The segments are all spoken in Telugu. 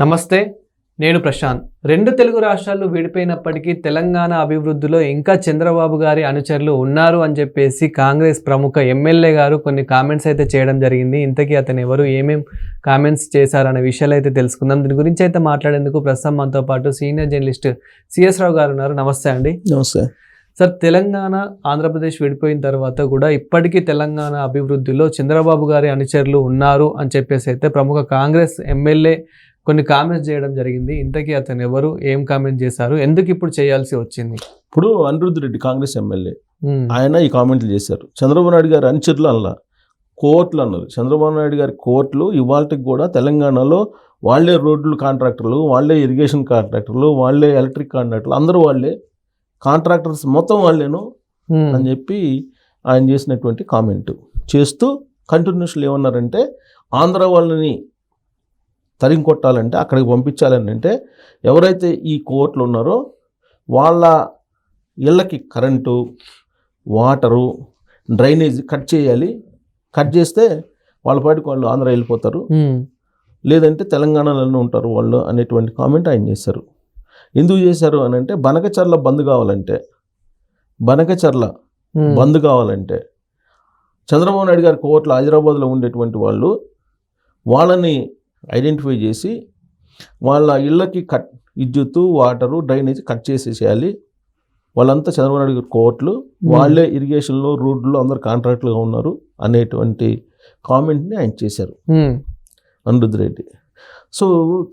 నమస్తే నేను ప్రశాంత్. రెండు తెలుగు రాష్ట్రాలు విడిపోయినప్పటికీ తెలంగాణ అభివృద్ధిలో ఇంకా చంద్రబాబు గారి అనుచరులు ఉన్నారు అని చెప్పేసి కాంగ్రెస్ ప్రముఖ ఎమ్మెల్యే గారు కొన్ని కామెంట్స్ అయితే చేయడం జరిగింది. ఇంతకీ అతను ఎవరు ఏమేం కామెంట్స్ చేశారనే విషయాలు అయితే తెలుసుకుందాం. దీని గురించి అయితే మాట్లాడేందుకు ప్రస్తుతం మనతో పాటు సీనియర్ జర్నలిస్ట్ సిఎస్ రావు గారు ఉన్నారు. నమస్తే అండి. నమస్తే. సార్ తెలంగాణ ఆంధ్రప్రదేశ్ విడిపోయిన తర్వాత కూడా ఇప్పటికీ తెలంగాణ అభివృద్ధిలో చంద్రబాబు గారి అనుచరులు ఉన్నారు అని చెప్పేసి అయితే ప్రముఖ కాంగ్రెస్ ఎమ్మెల్యే కొన్ని కామెంట్స్ చేయడం జరిగింది. ఇంతకీ అతను ఎవరు? ఏం కామెంట్ చేశారు? ఎందుకు ఇప్పుడు చేయాల్సి వచ్చింది? ఇప్పుడు అనిరుద్ధ్ రెడ్డి కాంగ్రెస్ ఎమ్మెల్యే ఆయన ఈ కామెంట్లు చేశారు. చంద్రబాబు నాయుడు గారు అనుచరులు అలా కోర్టులు అన్నారు. చంద్రబాబు నాయుడు గారి కోర్టులు ఇవాళకి కూడా తెలంగాణలో వాళ్ళే రోడ్లు కాంట్రాక్టర్లు వాళ్ళే ఇరిగేషన్ కాంట్రాక్టర్లు వాళ్ళే ఎలక్ట్రిక్ కాంట్రాక్టర్లు అందరూ వాళ్ళే. కాంట్రాక్టర్స్ మొత్తం వాళ్ళేను అని చెప్పి ఆయన చేసినటువంటి కామెంట్. చేస్తూ కంటిన్యూస్లు ఏమన్నారంటే ఆంధ్ర వాళ్ళని తరిం కొట్టాలంటే అక్కడికి పంపించాలని అంటే ఎవరైతే ఈ కోర్టులు ఉన్నారో వాళ్ళ ఇళ్ళకి కరెంటు వాటరు డ్రైనేజ్ కట్ చేయాలి. కట్ చేస్తే వాళ్ళ పాటికి వాళ్ళు ఆంధ్ర వెళ్ళిపోతారు. లేదంటే తెలంగాణలోనే ఉంటారు వాళ్ళు అనేటువంటి కామెంట్ ఆయన చేశారు. ఎందుకు చేశారు అని అంటే బనకచర్ల బంద్ కావాలంటే బనకచర్ల బంద్ కావాలంటే చంద్రబాబు నాయుడు గారి కోర్టులో హైదరాబాద్లో ఉండేటువంటి వాళ్ళు వాళ్ళని ఐడెంటిఫై చేసి వాళ్ళ ఇళ్ళకి కట్ విద్యుత్తు వాటరు డ్రైనేజ్ కట్ చేసేసేయాలి. వాళ్ళంతా చంద్రబాబు నాయుడు గారి కోర్టులు వాళ్ళే ఇరిగేషన్లో రోడ్లు అందరు కాంట్రాక్టులుగా ఉన్నారు అనేటువంటి కామెంట్ని ఆయన చేశారు. ఉమ్, అనిరుద్ధ్ రెడ్డి. సో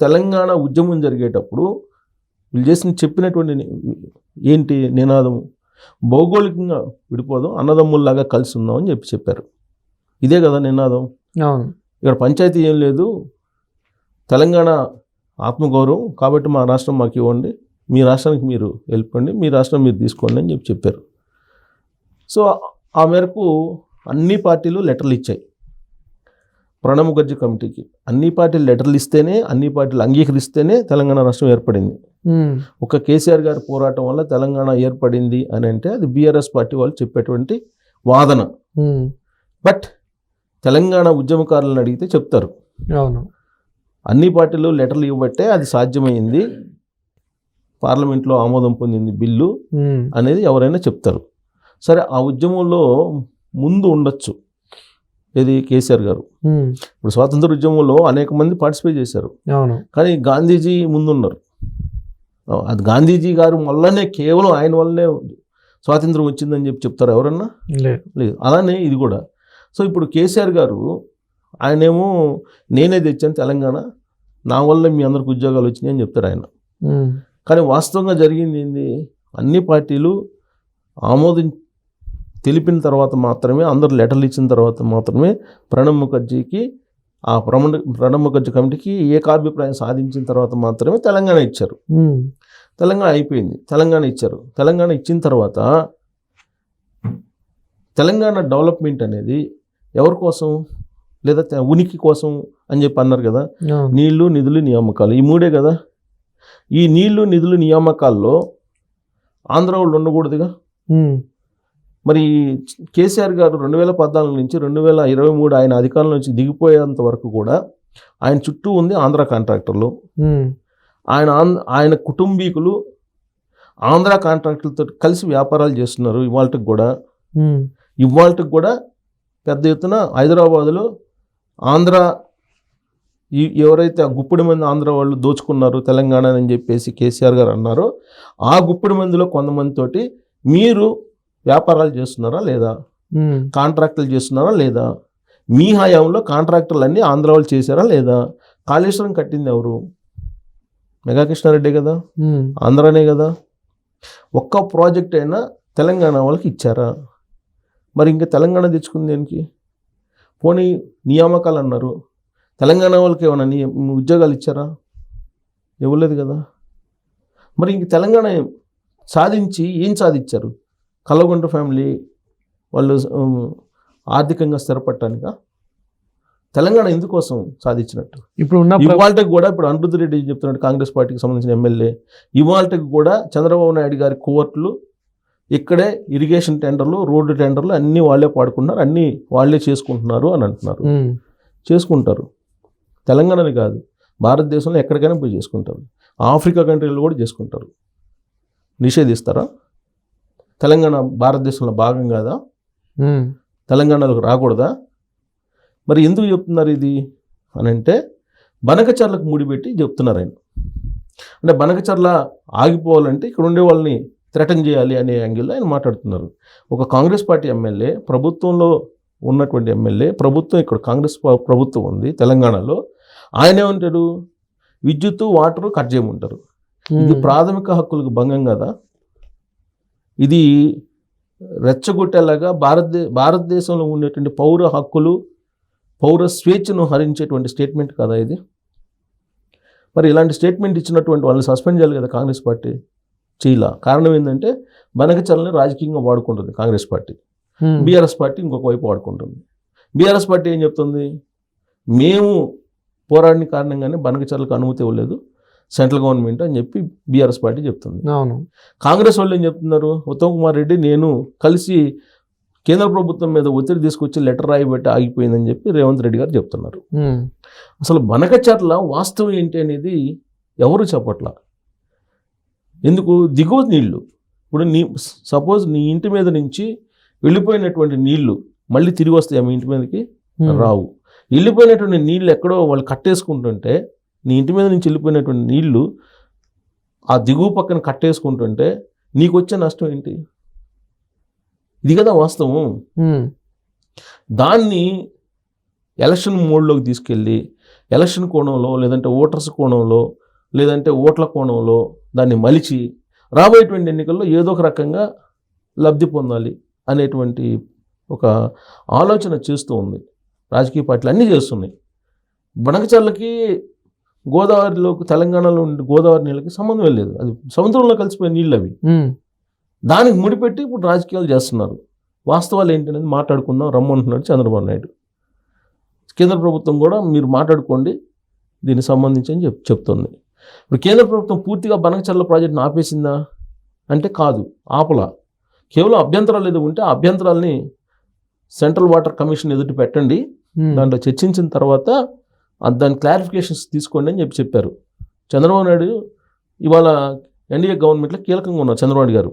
తెలంగాణ ఉద్యమం జరిగేటప్పుడు వీళ్ళు చేసిన చెప్పినటువంటి ఏంటి నినాదము భౌగోళికంగా విడిపోదాం అన్నదమ్ముల్లాగా కలిసి ఉందాం అని చెప్పి చెప్పారు. ఇదే కదా నినాదం? ఇక్కడ పంచాయతీ ఏం లేదు తెలంగాణ ఆత్మగౌరవం కాబట్టి మా రాష్ట్రం మాకు ఇవ్వండి. మీ రాష్ట్రానికి మీరు వెళ్ళిపోండి మీ రాష్ట్రం మీరు తీసుకోండి అని చెప్పి చెప్పారు. సో ఆ మేరకు అన్ని పార్టీలు లెటర్లు ఇచ్చాయి. ప్రణబ్ ముఖర్జీ కమిటీకి అన్ని పార్టీలు లెటర్లు ఇస్తేనే అన్ని పార్టీలు అంగీకరిస్తేనే తెలంగాణ రాష్ట్రం ఏర్పడింది. ఒక కేసీఆర్ గారి పోరాటం వల్ల తెలంగాణ ఏర్పడింది అని అంటే అది బీఆర్ఎస్ పార్టీ వాళ్ళు చెప్పేటువంటి వాదన. బట్ తెలంగాణ ఉద్యమకారులను అడిగితే చెప్తారు. అవును. అన్ని పార్టీలు లెటర్లు ఇవ్వబట్టే అది సాధ్యమైంది. పార్లమెంట్లో ఆమోదం పొందింది బిల్లు అనేది ఎవరైనా చెప్తారు. సరే ఆ ఉద్యమంలో ముందు ఉండొచ్చు. ఇది కేసీఆర్ గారు? ఇప్పుడు స్వాతంత్ర ఉద్యమంలో అనేక మంది పార్టిసిపేట్ చేశారు. కానీ గాంధీజీ ముందున్నారు. అది గాంధీజీ గారు వల్లనే కేవలం ఆయన వల్లనే స్వాతంత్రం వచ్చిందని చెప్పి చెప్తారు ఎవరన్నా? లేదు లేదు. అలానే ఇది కూడా. సో ఇప్పుడు కేసీఆర్ గారు ఆయనేమో నేనే తెచ్చాను తెలంగాణ నా వల్ల మీ అందరికి ఉద్యోగాలు వచ్చినాయి అని చెప్తారు ఆయన. కానీ వాస్తవంగా జరిగింది ఏంది? అన్ని పార్టీలు ఆమోదం తెలిపిన తర్వాత మాత్రమే అందరు లెటర్లు ఇచ్చిన తర్వాత మాత్రమే ప్రణబ్ ముఖర్జీకి ఆ ప్రణబ్ ప్రణబ్ ముఖర్జీ కమిటీకి ఏకాభిప్రాయం సాధించిన తర్వాత మాత్రమే తెలంగాణ ఇచ్చారు. తెలంగాణ అయిపోయింది. తెలంగాణ ఇచ్చారు. తెలంగాణ ఇచ్చిన తర్వాత తెలంగాణ డెవలప్మెంట్ అనేది ఎవరి కోసం? లేదా ఉనికి కోసం అని చెప్పి అన్నారు కదా నీళ్ళు నిధులు నియామకాలు. ఈ మూడే కదా? ఈ నీళ్ళు నిధులు నియామకాల్లో ఆంధ్ర వాళ్ళు ఉండకూడదుగా? మరి కేసీఆర్ గారు రెండు వేల పద్నాలుగు నుంచి రెండు వేల ఇరవై మూడు ఆయన అధికారం నుంచి దిగిపోయేంత వరకు కూడా ఆయన చుట్టూ ఉంది ఆంధ్ర కాంట్రాక్టర్లు. ఆయన ఆయన కుటుంబీకులు ఆంధ్ర కాంట్రాక్టులతో కలిసి వ్యాపారాలు చేస్తున్నారు ఇవాళకి కూడా. ఇవాళకి కూడా పెద్ద ఎత్తున హైదరాబాదులో ఆంధ్ర ఈ- ఎవరైతే ఆ గుప్పిడి మంది ఆంధ్ర వాళ్ళు దోచుకున్నారు తెలంగాణ అని చెప్పేసి కేసీఆర్ గారు అన్నారో ఆ గుప్పిడి మందిలో కొంతమందితోటి మీరు వ్యాపారాలు చేస్తున్నారా లేదా? కాంట్రాక్టులు చేస్తున్నారా లేదా? మీ హయాంలో కాంట్రాక్టర్లు అన్నీ ఆంధ్ర వాళ్ళు చేశారా లేదా? కాళేశ్వరం కట్టింది ఎవరు? మెగా కృష్ణారెడ్డి కదా ఆంధ్రానే కదా? ఒక్క ప్రాజెక్ట్ అయినా తెలంగాణ వాళ్ళకి ఇచ్చారా? మరి ఇంకా తెలంగాణ తెచ్చుకుంది దేనికి? పోనీ నియామకాలు అన్నారు తెలంగాణ వాళ్ళకి ఏమైనా ఉద్యోగాలు ఇచ్చారా? ఇవ్వలేదు కదా. మరి ఇంక తెలంగాణ సాధించి ఏం సాధించారు? కల్లగొండ ఫ్యామిలీ వాళ్ళు ఆర్థికంగా స్థిరపడటానిక? తెలంగాణ ఎందుకోసం సాధించినట్టు? ఇప్పుడు ఉన్న ఇవాళకి కూడా ఇప్పుడు అనిరుద్ధ్ రెడ్డి చెప్తున్నాడు కాంగ్రెస్ పార్టీకి సంబంధించిన ఎమ్మెల్యే. ఇవాళకి కూడా చంద్రబాబు నాయుడు గారి కోర్టులు ఇక్కడే ఇరిగేషన్ టెండర్లు రోడ్డు టెండర్లు అన్నీ వాళ్ళే పాడుకుంటున్నారు అన్నీ వాళ్ళే చేసుకుంటున్నారు అని అంటున్నారు. చేసుకుంటారు. తెలంగాణని కాదు భారతదేశంలో ఎక్కడికైనా పోయి చేసుకుంటారు. ఆఫ్రికా కంట్రీలో కూడా చేసుకుంటారు. నిషేధిస్తారా? తెలంగాణ భారతదేశంలో భాగం కాదా? తెలంగాణలోకి రాకూడదా? మరి ఎందుకు చెప్తున్నారు ఇది? అని అంటే బనకచర్లకు ముడిపెట్టి చెప్తున్నారు ఆయన. అంటే బనకచర్ల ఆగిపోవాలంటే ఇక్కడ ఉండే వాళ్ళని థ్రెటన్ చేయాలి అనే యాంగిల్లో ఆయన మాట్లాడుతున్నారు. ఒక కాంగ్రెస్ పార్టీ ఎమ్మెల్యే ప్రభుత్వంలో ఉన్నటువంటి ఎమ్మెల్యే ప్రభుత్వం ఇక్కడ కాంగ్రెస్ ప్రభుత్వం ఉంది తెలంగాణలో ఆయన ఏమంటాడు? విద్యుత్తు వాటరు కట్ చేయమంటారు. ఇది ప్రాథమిక హక్కులకు భంగం కదా? ఇది రెచ్చగొట్టేలాగా భారతదే భారతదేశంలో ఉండేటువంటి పౌర హక్కులు పౌర స్వేచ్ఛను హరించేటువంటి స్టేట్మెంట్ కదా ఇది? మరి ఇలాంటి స్టేట్మెంట్ ఇచ్చినటువంటి వాళ్ళని సస్పెండ్ చేయాలి కదా కాంగ్రెస్ పార్టీ? చేయలా కారణం ఏంటంటే బనకచల్ని రాజకీయంగా వాడుకుంటుంది కాంగ్రెస్ పార్టీ. బీఆర్ఎస్ పార్టీ ఇంకొక వైపు వాడుకుంటుంది. బీఆర్ఎస్ పార్టీ ఏం చెప్తుంది? మేము పోరాడిన కారణంగానే బనకచర్లకు అనుమతి ఇవ్వలేదు సెంట్రల్ గవర్నమెంట్ అని చెప్పి బీఆర్ఎస్ పార్టీ చెప్తుంది. అవును. కాంగ్రెస్ వాళ్ళు ఏం చెప్తున్నారు? ఉత్తమ్ కుమార్ రెడ్డి నేను కలిసి కేంద్ర ప్రభుత్వం మీద ఒత్తిడి తీసుకొచ్చి లెటర్ రాయిబెట్టి ఆగిపోయిందని చెప్పి రేవంత్ రెడ్డి గారు చెప్తున్నారు. అసలు బనకచర్ల వాస్తవం ఏంటి అనేది ఎవరు చెప్పట్ల? ఎందుకు? దిగువ నీళ్ళు. ఇప్పుడు నీ సపోజ్ నీ ఇంటి మీద నుంచి వెళ్ళిపోయినటువంటి నీళ్ళు మళ్ళీ తిరిగి వస్తాయి మీ ఇంటి మీదకి? రావు. వెళ్ళిపోయినటువంటి నీళ్ళు ఎక్కడో వాళ్ళు కట్టేసుకుంటుంటే నీ ఇంటి మీద నుంచి వెళ్ళిపోయినటువంటి నీళ్ళు ఆ దిగువ పక్కన కట్టేసుకుంటుంటే నీకు వచ్చే నష్టం ఏంటి? ఇది కదా వాస్తవం. దాన్ని ఎలక్షన్ మోడ్లోకి తీసుకెళ్ళి ఎలక్షన్ కోణంలో లేదంటే ఓటర్స్ కోణంలో లేదంటే ఓట్ల కోణంలో దాన్ని మలిచి రాబోయేటువంటి ఎన్నికల్లో ఏదో ఒక రకంగా లబ్ధి పొందాలి అనేటువంటి ఒక ఆలోచన చేస్తూ ఉంది. రాజకీయ పార్టీలు అన్నీ చేస్తున్నాయి. బనకచర్లకి గోదావరిలో తెలంగాణలో ఉండే గోదావరి నీళ్ళకి సంబంధం లేదు. అది సముద్రంలో కలిసిపోయే నీళ్ళు అవి దానికి ముడిపెట్టి ఇప్పుడు రాజకీయాలు చేస్తున్నారు. వాస్తవాలు ఏంటనేది మాట్లాడుకుందాం రమ్మంటున్నాడు చంద్రబాబు నాయుడు. కేంద్ర ప్రభుత్వం కూడా మీరు మాట్లాడుకోండి దీనికి సంబంధించి అని చెప్ చెప్తుంది. ఇప్పుడు కేంద్ర ప్రభుత్వం పూర్తిగా బనకచర్ల ప్రాజెక్ట్ని ఆపేసిందా? అంటే కాదు ఆపలా. కేవలం అభ్యంతరాలు ఏదో ఉంటే ఆ అభ్యంతరాలని సెంట్రల్ వాటర్ కమిషన్ ఎదుటి పెట్టండి. దాంట్లో చర్చించిన తర్వాత దాని క్లారిఫికేషన్స్ తీసుకోండి అని చెప్పి చెప్పారు. చంద్రబాబు నాయుడు ఇవాళ ఎన్డీఏ గవర్నమెంట్లో కీలకంగా ఉన్నారు చంద్రబాబు గారు.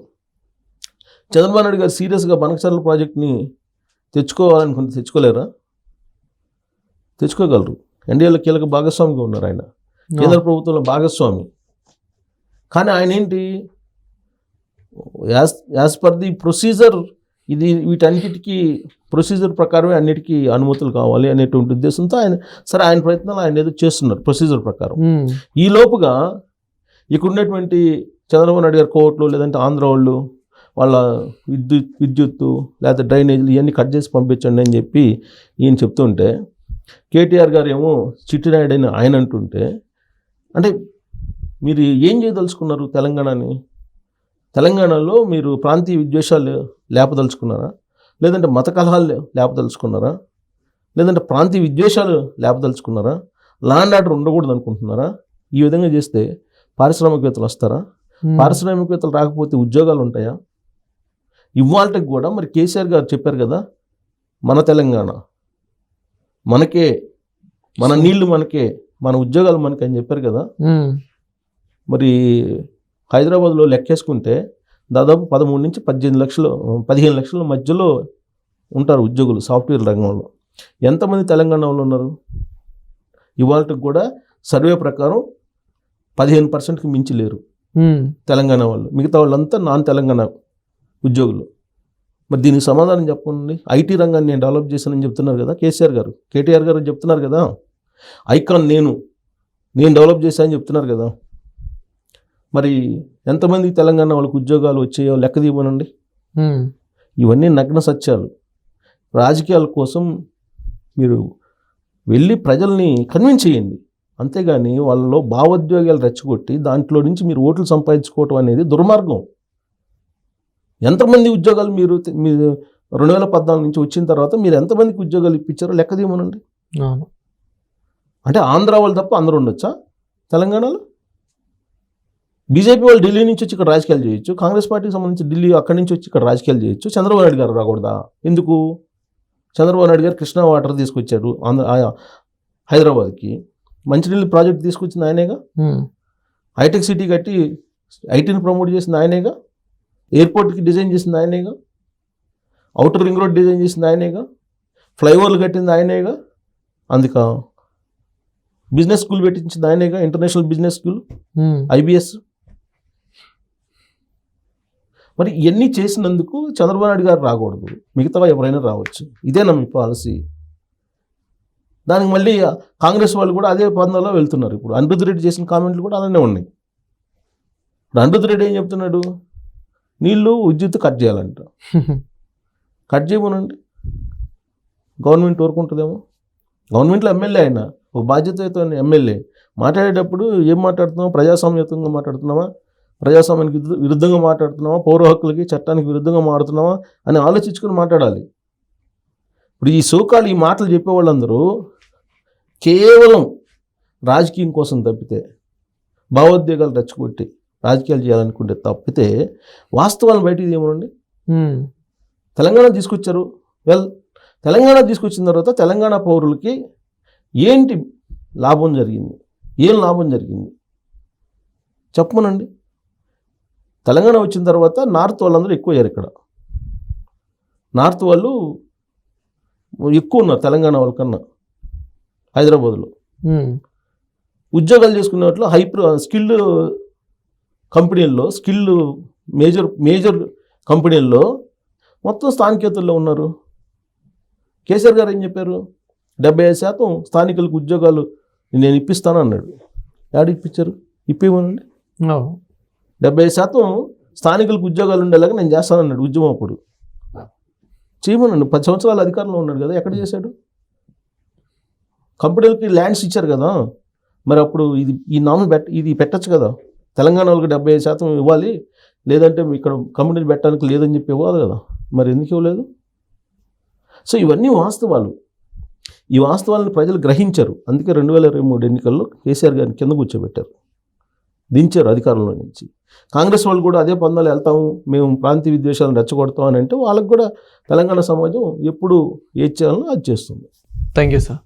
చంద్రబాబు నాయుడు గారు సీరియస్గా బనకచర్ల ప్రాజెక్ట్ని తెచ్చుకోవాలనుకుంటే తెచ్చుకోలేరా? తెచ్చుకోగలరు. ఎన్డీఏలో కీలక భాగస్వామిగా ఉన్నారు ఆయన. కేంద్ర ప్రభుత్వంలో భాగస్వామి. కానీ ఆయన ఏంటి as as per the procedure ఇది వీటన్నిటికీ ప్రొసీజర్ ప్రకారమే అన్నిటికీ అనుమతులు కావాలి అనేటువంటి ఉద్దేశంతో ఆయన సరే ఆయన ప్రయత్నాలు ఆయన ఏదో చేస్తున్నారు ప్రొసీజర్ ప్రకారం. ఉమ్, ఈ లోపుగా ఇక్కడ ఉన్నటువంటి చంద్రబాబు నాయుడు గారి కోర్టులు లేదంటే ఆంధ్ర వాళ్ళు వాళ్ళ విద్యుత్ విద్యుత్తు లేకపోతే డ్రైనేజీలు ఇవన్నీ కట్ చేసి పంపించండి అని చెప్పి ఈయన చెప్తుంటే కేటీఆర్ గారు ఏమో చిట్టినాయుడు అని ఆయన అంటుంటే అంటే మీరు ఏం చేయదలుచుకున్నారు తెలంగాణని? తెలంగాణలో మీరు ప్రాంతీయ విద్వేషాలు లేపదలుచుకున్నారా? లేదంటే మత కలహాలు లేపదలుచుకున్నారా? లేదంటే ప్రాంతీయ విద్వేషాలు లేపదలుచుకున్నారా? లాండ్ ఆర్డర్ ఉండకూడదు అనుకుంటున్నారా ఈ విధంగా చేస్తే పారిశ్రామికవేత్తలు వస్తారా? పారిశ్రామికవేత్తలు రాకపోతే ఉద్యోగాలు ఉంటాయా? ఇవాళకి కూడా మరి కేసీఆర్ గారు చెప్పారు కదా మన తెలంగాణ మనకే మన నీళ్ళు మనకే మన ఉద్యోగాలు మనకే అని చెప్పారు కదా. మరి హైదరాబాద్లో లెక్కేసుకుంటే దాదాపు పదమూడు నుంచి పద్దెనిమిది లక్షలు పదిహేను లక్షల మధ్యలో ఉంటారు ఉద్యోగులు సాఫ్ట్వేర్ రంగంలో. ఎంతమంది తెలంగాణ వాళ్ళు ఉన్నారు? ఇవాళకి కూడా సర్వే ప్రకారం పదిహేను పర్సెంట్కి మించి లేరు. తెలంగాణ వాళ్ళు. మిగతా వాళ్ళంతా నాన్ తెలంగాణ ఉద్యోగులు. మరి దీనికి సమాధానం చెప్పండి. ఐటీ రంగాన్ని నేను డెవలప్ చేశానని చెప్తున్నారు కదా కేసీఆర్ గారు. కేటీఆర్ గారు చెప్తున్నారు కదా. ఐకాన్ నేను నేను డెవలప్ చేశానని చెప్తున్నారు కదా. మరి ఎంతమంది తెలంగాణ వాళ్ళకి ఉద్యోగాలు వచ్చాయో లెక్క తీయమనండి. ఇవన్నీ నగ్న సత్యాలు. రాజకీయాల కోసం మీరు వెళ్ళి ప్రజల్ని కన్విన్స్ చేయండి. అంతేగాని వాళ్ళలో భావోద్వేగాలు రెచ్చగొట్టి దాంట్లో నుంచి మీరు ఓట్లు సంపాదించుకోవటం అనేది దుర్మార్గం. ఎంతమంది ఉద్యోగాలు మీరు మీరు రెండు వేల పద్నాలుగు నుంచి వచ్చిన తర్వాత మీరు ఎంతమందికి ఉద్యోగాలు ఇప్పించారో లెక్క తీయమనండి. అంటే ఆంధ్ర వాళ్ళు తప్ప అందరూ ఉండొచ్చా? తెలంగాణలో? బీజేపీ వాళ్ళు ఢిల్లీ నుంచి వచ్చి ఇక్కడ రాజకీయాలు చేయొచ్చు. కాంగ్రెస్ పార్టీకి సంబంధించి ఢిల్లీ అక్కడి నుంచి వచ్చి ఇక్కడ రాజకీయాలు చేయొచ్చు. చంద్రబాబు నాయుడు గారు రాకూడదా? ఎందుకు? చంద్రబాబు నాయుడు గారు కృష్ణా వాటర్ తీసుకొచ్చారు ఆంధ్ర హైదరాబాద్కి. మంచినీళ్ళు ప్రాజెక్ట్ తీసుకొచ్చింది ఆయనేగా? హైటెక్ సిటీ కట్టి ఐటీని ప్రమోట్ చేసింది ఆయనేగా? ఎయిర్పోర్ట్కి డిజైన్ చేసింది ఆయనేగా? అవుటర్ రింగ్ రోడ్ డిజైన్ చేసింది ఆయనేగా? ఫ్లైఓవర్లు కట్టింది ఆయనేగా? అందుక బిజినెస్ స్కూల్ పెట్టించింది ఆయనేగా ఇంటర్నేషనల్ బిజినెస్ స్కూల్ ఐబిఎస్. మరి ఇవన్నీ చేసినందుకు చంద్రబాబు నాయుడు గారు రాకూడదు. మిగతా ఎవరైనా రావచ్చు. ఇదేనా మీ పాలసీ. దానికి మళ్ళీ కాంగ్రెస్ వాళ్ళు కూడా అదే పందంలో వెళ్తున్నారు ఇప్పుడు. అనిరుద్ధ్ రెడ్డి చేసిన కామెంట్లు కూడా అలానే ఉన్నాయి. ఇప్పుడు అనిరుద్ధ్ రెడ్డి ఏం చెప్తున్నాడు? నీళ్ళు విద్యుత్ కట్ చేయాలంట. కట్ చేయమనండి. గవర్నమెంట్ ఊరుకుంటుందేమో గవర్నమెంట్లో ఎమ్మెల్యే ఆయన ఒక బాధ్యతతో ఎమ్మెల్యే. మాట్లాడేటప్పుడు ఏం మాట్లాడుతున్నామా ప్రజాస్వామ్యతంగా మాట్లాడుతున్నామా ప్రజాస్వామ్యానికి విరుద్ధ- విరుద్ధంగా మాట్లాడుతున్నామా పౌర హక్కులకి చట్టానికి విరుద్ధంగా మాట్లాడుతున్నామా అని ఆలోచించుకొని మాట్లాడాలి. ఇప్పుడు ఈ సోకాలు ఈ మాటలు చెప్పేవాళ్ళందరూ కేవలం రాజకీయం కోసం తప్పితే భావోద్వేగాలు రెచ్చగొట్టి రాజకీయాలు చేయాలనుకుంటే తప్పితే వాస్తవాలను బయటికి ఏమనండి ఉమ్, తెలంగాణ తీసుకొచ్చారు. వెల్ తెలంగాణ తీసుకొచ్చిన తర్వాత తెలంగాణ పౌరులకి ఏంటి లాభం జరిగింది? ఏం లాభం జరిగింది? చెప్పమనండి. తెలంగాణ వచ్చిన తర్వాత నార్త్ వాళ్ళందరూ ఎక్కువ అయ్యారు ఇక్కడ. నార్త్ వాళ్ళు ఎక్కువ ఉన్నారు తెలంగాణ వాళ్ళకన్నా హైదరాబాద్లో. ఉద్యోగాలు చేసుకునే వాటిలో హైప్ర స్కిల్డ్ కంపెనీల్లో స్కిల్ మేజర్ మేజర్ కంపెనీల్లో మొత్తం స్థానికేతల్లో ఉన్నారు. కేసీఆర్ గారు ఏం చెప్పారు? డెబ్బై ఐదు శాతం స్థానికులకు ఉద్యోగాలు నేను ఇప్పిస్తాను అన్నాడు. యాడ ఇప్పించారు? ఇప్పివ్వనండి డెబ్బై ఐదు శాతం స్థానికులకు ఉద్యోగాలు ఉండేలాగా నేను చేస్తానన్నాడు ఉద్యమం అప్పుడు. చేయమనండి పది సంవత్సరాలు అధికారంలో ఉన్నాడు కదా ఎక్కడ చేశాడు? కంపెనీలకి ల్యాండ్స్ ఇచ్చారు కదా మరి అప్పుడు ఇది ఈ నామం పెట్ట ఇది పెట్టచ్చు కదా. తెలంగాణ వాళ్ళకి డెబ్బై ఐదు శాతం ఇవ్వాలి లేదంటే ఇక్కడ కంపెనీలు పెట్టడానికి లేదని చెప్పి ఇవ్వాలి కదా మరి ఎందుకు ఇవ్వలేదు? సో ఇవన్నీ వాస్తవాలు. ఈ వాస్తవాలను ప్రజలు గ్రహించారు. అందుకే రెండు వేల ఇరవై మూడు ఎన్నికల్లో కేసీఆర్ గారిని కింద కూర్చోబెట్టారు. దించారు అధికారంలో నుంచి. కాంగ్రెస్ వాళ్ళు కూడా అదే పందాలు వెళ్తాము మేము ప్రాంతీయ విద్వేషాలను రెచ్చగొడతాం అని అంటే వాళ్ళకు కూడా తెలంగాణ సమాజం ఎప్పుడు ఏది చేయాలనో అది చేస్తుంది. Thank you sir.